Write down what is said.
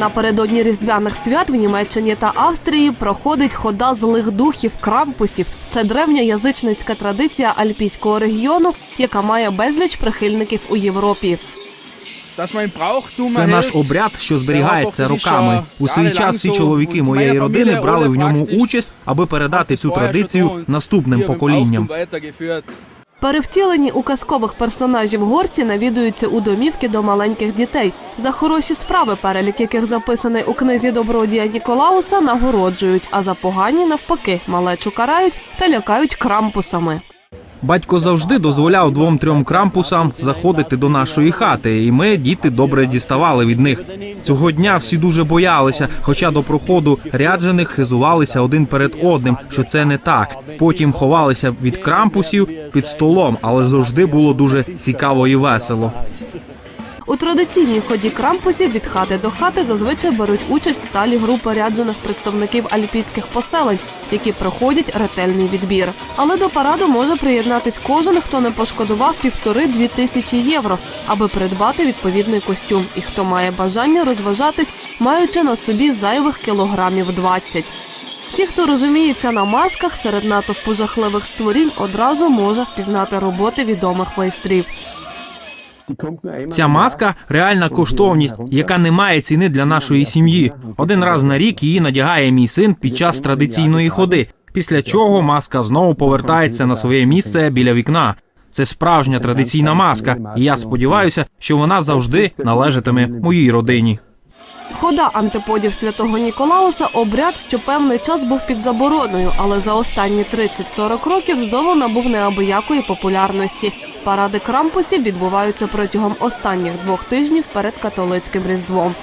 Напередодні різдвяних свят в Німеччині та Австрії проходить хода злих духів крампусів. Це древня язичницька традиція альпійського регіону, яка має безліч прихильників у Європі. Це наш обряд, що зберігається роками. У свій час всі чоловіки моєї родини брали в ньому участь, аби передати цю традицію наступним поколінням. Перевтілені у казкових персонажів горці навідуються у домівки до маленьких дітей. За хороші справи, перелік яких записаний у книзі добродія Ніколауса, нагороджують, а за погані навпаки малечу карають та лякають крампусами. Батько завжди дозволяв двом-трьом крампусам заходити до нашої хати, і ми, діти, добре діставали від них. Цього дня всі дуже боялися, хоча до проходу ряджених хизувалися один перед одним, що це не так. Потім ховалися від крампусів під столом, але завжди було дуже цікаво і весело. У традиційній ході крампусів від хати до хати зазвичай беруть участь сталі групи ряджених представників альпійських поселень, які проходять ретельний відбір. Але до параду може приєднатись кожен, хто не пошкодував півтори-дві тисячі євро, аби придбати відповідний костюм, і хто має бажання розважатись, маючи на собі зайвих кілограмів 20. Ті, хто розуміється на масках, серед натовпу жахливих створінь одразу може впізнати роботи відомих майстрів. Ця маска реальна коштовність, яка не має ціни для нашої сім'ї. Один раз на рік її надягає мій син під час традиційної ходи. Після чого маска знову повертається на своє місце біля вікна. Це справжня традиційна маска, і я сподіваюся, що вона завжди належатиме моїй родині. Хода антиподів святого Ніколауса обряд, що певний час був під забороною, але за останні 30-40 років знову набув неабиякої популярності. Паради крампусів відбуваються протягом останніх двох тижнів перед католицьким різдвом.